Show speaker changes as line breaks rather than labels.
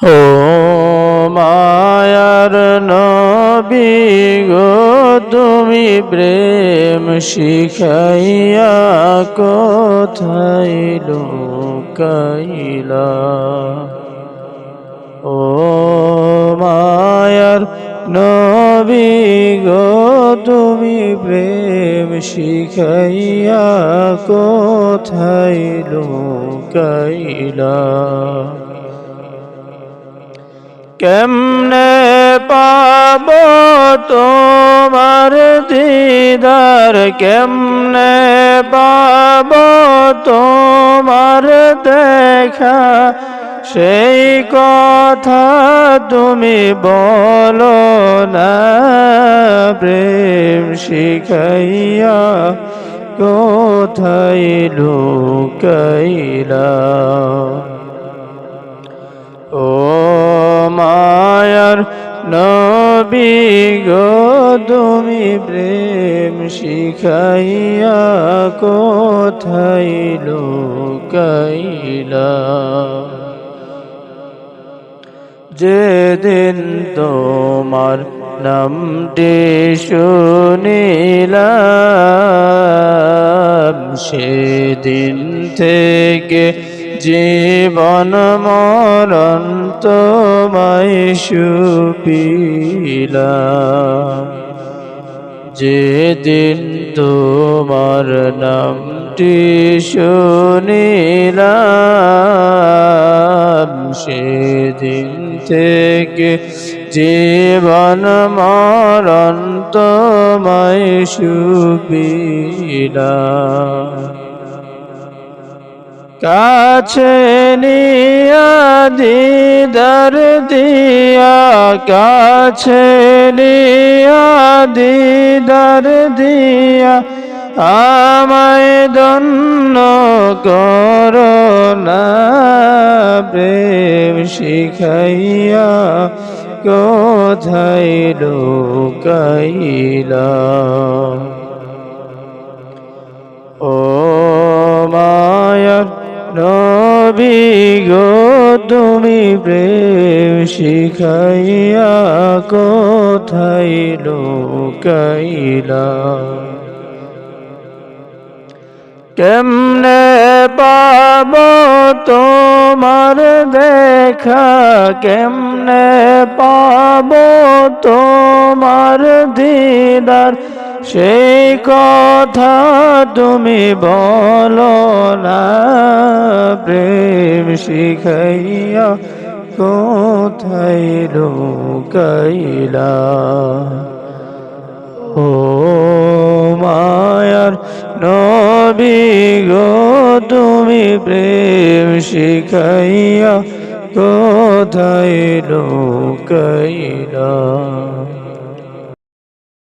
ও মায়ার নবী গো, তুমি প্রেম শিখাইয়া কোথায় লুকাইলা? ও মায়ার নবী গো, তুমি প্রেম শিখাইয়া কোথায় লুকাইলা? কেমনে পাব তোমার দিদার? কেমনে পাব তোমার দেখা? সেই কথা তুমি বলো না, প্রেম শিখাইয়া কোথায় লুকাইলা ও মায়ার নবী গো তুমি প্রেম শিখাইয়া কোথায় লুকাইলা? যেদিন তোমার নামটি শুনিলাম সেদিন থেকে জীবন মরণ তোমায় সুপিলাম। যেদিন তোমার নামটি শুনিলাম সেদিন থেকে জীবন মরণ তোমায় সুপিলাম। কাছে নিয়া দিদার দিয়া, কাছে নিয়া দিদার দিয়া, আমায় দন্ন করো না, প্রেম শিখাইয়া কোথায় লোকাইলা ও শিখাইয়া কোথায় লোকাইলা? কেমনে পাব তোমার দেখা? কেমনে পাব তোমার দিদার? সেই কথা তুমি বলো না, প্রেম শিখাইয়া কোথায় লোকাইলা? ও মায়ার নবী গো তুমি প্রেম শিখাইয়া কোথায় লোকাইলা?